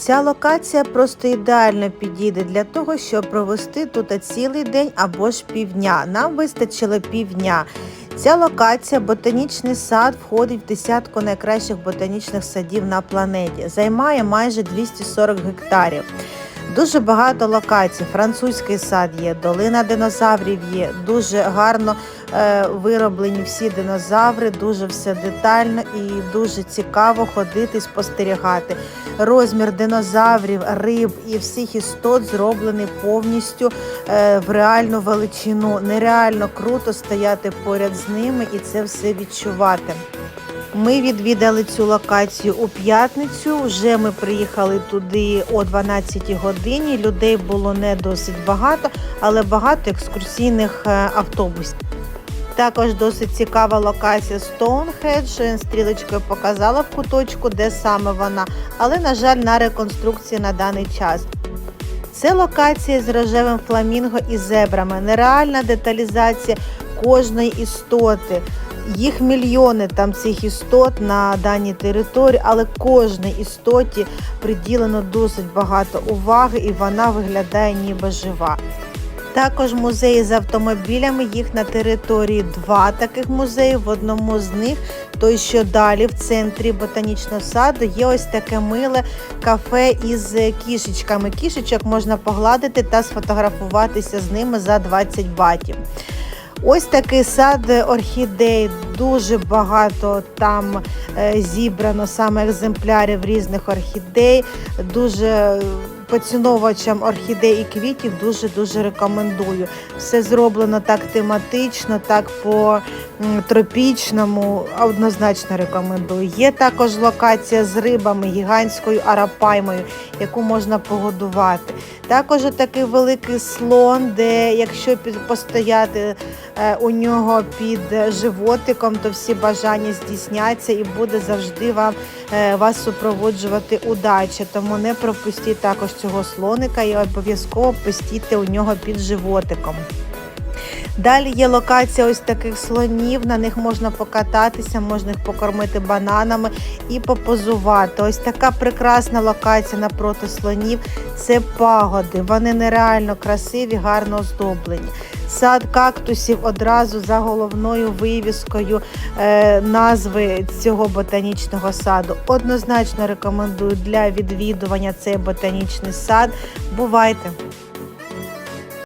Ця локація просто ідеально підійде для того, щоб провести тут цілий день або ж півдня. Нам вистачило півдня. Ця локація, ботанічний сад, входить в десятку найкращих ботанічних садів на планеті. Займає майже 240 гектарів. Дуже багато локацій. Французький сад є, долина динозаврів є. Дуже гарно е, вироблені всі динозаври, дуже все детально і дуже цікаво ходити спостерігати. Розмір динозаврів, риб і всіх істот зроблений повністю е, в реальну величину. Нереально круто стояти поряд з ними і це все відчувати. Ми відвідали цю локацію у п'ятницю. Вже ми приїхали туди о 12 годині. Людей було не досить багато, але багато екскурсійних е, автобусів. Також досить цікава локація Стоунхедж. Стрілочкою показала в куточку, де саме вона, але, на жаль, на реконструкції на даний час. Це локація з рожевим фламінго і зебрами. Нереальна деталізація кожної істоти. Їх мільйони там цих істот на даній території, але кожній істоті приділено досить багато уваги і вона виглядає ніби жива. Також музеї з автомобілями, їх на території два таких музеї. В одному з них, той, що далі, в центрі ботанічного саду, є ось таке миле кафе із кішечками. Кішечок можна погладити та сфотографуватися з ними за 20 батів. Ось такий сад орхідей, дуже багато там е, зібрано саме екземплярів різних орхідей. Дуже поціновувачам орхідей і квітів дуже-дуже рекомендую. Все зроблено так тематично, так по тропічному, однозначно рекомендую. Є також локація з рибами, гігантською арапаймою, яку можна погодувати. Також такий великий слон, де якщо постояти е, у нього під животиком, то всі бажання здійсняться і буде завжди вам е, вас супроводжувати удача. Тому не пропустіть також цього слоника і обов'язково постійте у нього під животиком. Далі є локація ось таких слонів, на них можна покататися, можна їх покормити бананами і попозувати. Ось така прекрасна локація напроти слонів це пагоди. Вони нереально красиві, гарно оздоблені. Сад кактусів одразу за головною вивіскою е, назви цього ботанічного саду. Однозначно рекомендую для відвідування цей ботанічний сад. Бувайте!